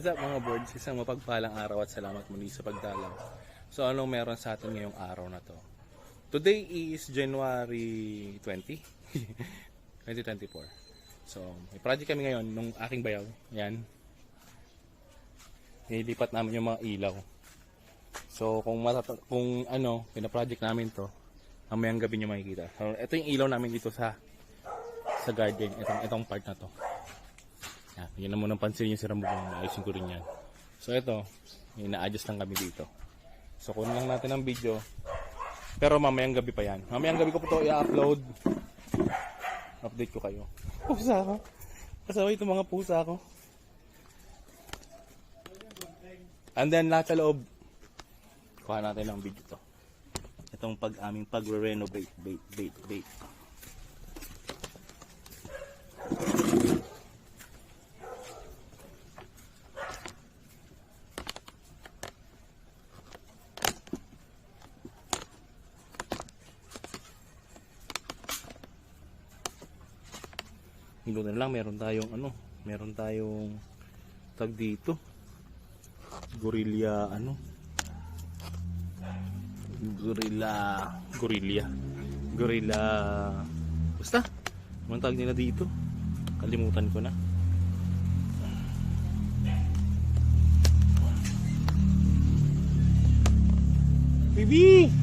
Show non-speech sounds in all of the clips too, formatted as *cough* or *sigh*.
What's up mga birds? Isang mapagpalang araw at salamat muli sa pagdalaw. So anong meron sa atin ngayong araw na to? Today is January 20, 2024. *laughs* So may project kami ngayon nung aking bayaw. Yan. Nilipat namin yung mga ilaw. So kung matata- kung ano, pina-project namin to, mamayang gabi nyo makikita. So ito yung ilaw namin dito sa sa garden, itong itong part na to. Yan, yun na muna pansin yung sira mo kung ayusin ko rin yan. So ito, ina-adjust lang kami dito. So kunin lang natin ang video. Pero mamayang gabi pa yan. Mamayang gabi ko po ito i-upload. Update ko kayo. Pusa ko. Kasama itong mga pusa ko. And then lahat sa loob. Kuha natin ng video to. Itong pag aming pag-renovate, bait, bait, bait. Hindi na lang, meron tayong ano, meron tayong tag dito. Gorilla, ano? Gorilla, gorilla. Gorilla, basta. Anong tag nila dito? Kalimutan ko na. Bibi!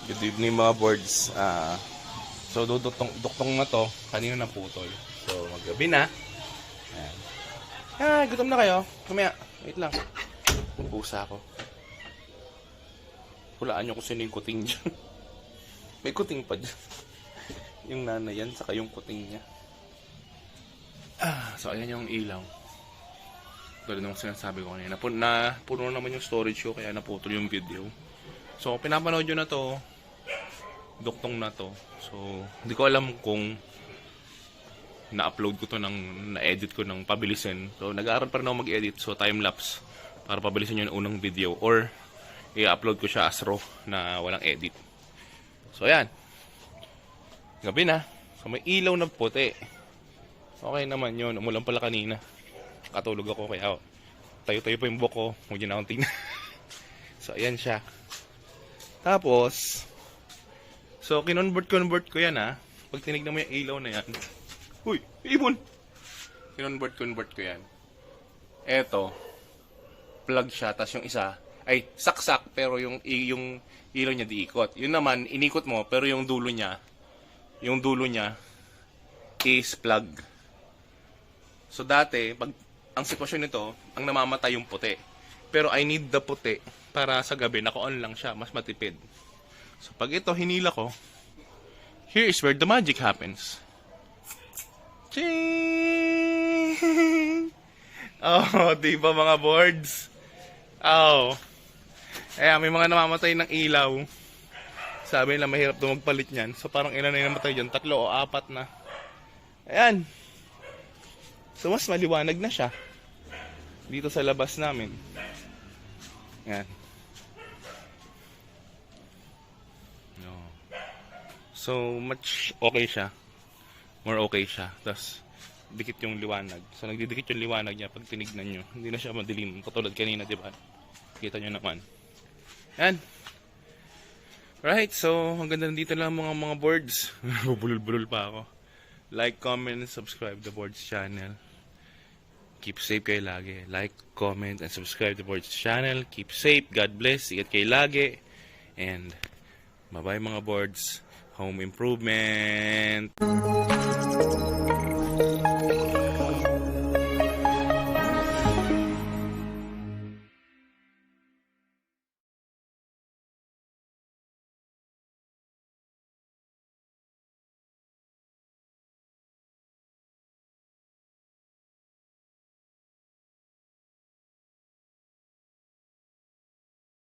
Good evening mga boards. Ah, so duduktong duktong na to, kanina na putol. So maggabi na. Ah, gutom na kayo. Kumaya, wait lang. Pusa ako. Hulaan nyo kung sino yung kuting dyan. *laughs* May kuting pa dyan. *laughs* Yung nanay yan, saka yung kuting niya. Ah, so ayan yung ilaw. Tulad ng sinasabi ko kanina. Pu- na, puno naman yung storage ko, kaya naputol yung video. So, pinapanood nyo na to. Duktong na to. So, hindi ko alam kung na-upload ko to ng, na-edit ko ng pabilisin. So, nag-aaral pa rin ako mag-edit. So, time-lapse para pabilisin yung unang video. Or, i-upload ko siya as raw na walang edit. So, ayan. Gabi na. So, may ilaw na puti. Okay naman yun. Umulan pala kanina. Katulog ako kaya tayo-tayo pa yung buhok ko. Huwag yun akong tingnan. *laughs* so, ayan siya. Tapos, so, kinonvert-convert ko yan ha. Pag tinignan mo yung ilaw na yan. *laughs* Uy, ibon! Kinonvert-convert ko yan. Eto, plug siya, tas yung isa, ay, saksak, pero yung, yung ilaw niya di ikot. Yun naman, inikot mo, pero yung dulo niya, yung dulo niya, is plug. So dati, pag ang sitwasyon nito, ang namamatay yung puti. Pero I need the puti para sa gabi, naka-on lang siya, mas matipid. So pag ito hinila ko, here is where the magic happens. Ching! *laughs* Oh, di ba mga boards? Oh. Kaya may mga namamatay ng ilaw. Sabi nila mahirap daw magpalit niyan. So parang ilan na namatay dyan? Tatlo o apat na. Ayan. So mas maliwanag na siya. Dito sa labas namin. Ayan. So much okay siya. More okay siya. Tapos dikit yung liwanag. So nagdidikit yung liwanag niya pag tinignan nyo. Hindi na siya madilim. Katulad kanina, di ba? Kita nyo naman. Yan. Right, so hanggang na dito lang mga mga boards. *laughs* Bubulol-bulol pa ako. Like, comment, and subscribe the boards channel. Keep safe kayo lagi. Like, comment, and subscribe the boards channel. Keep safe. God bless. Ingat kayo lagi. And bye-bye mga boards. Home improvement.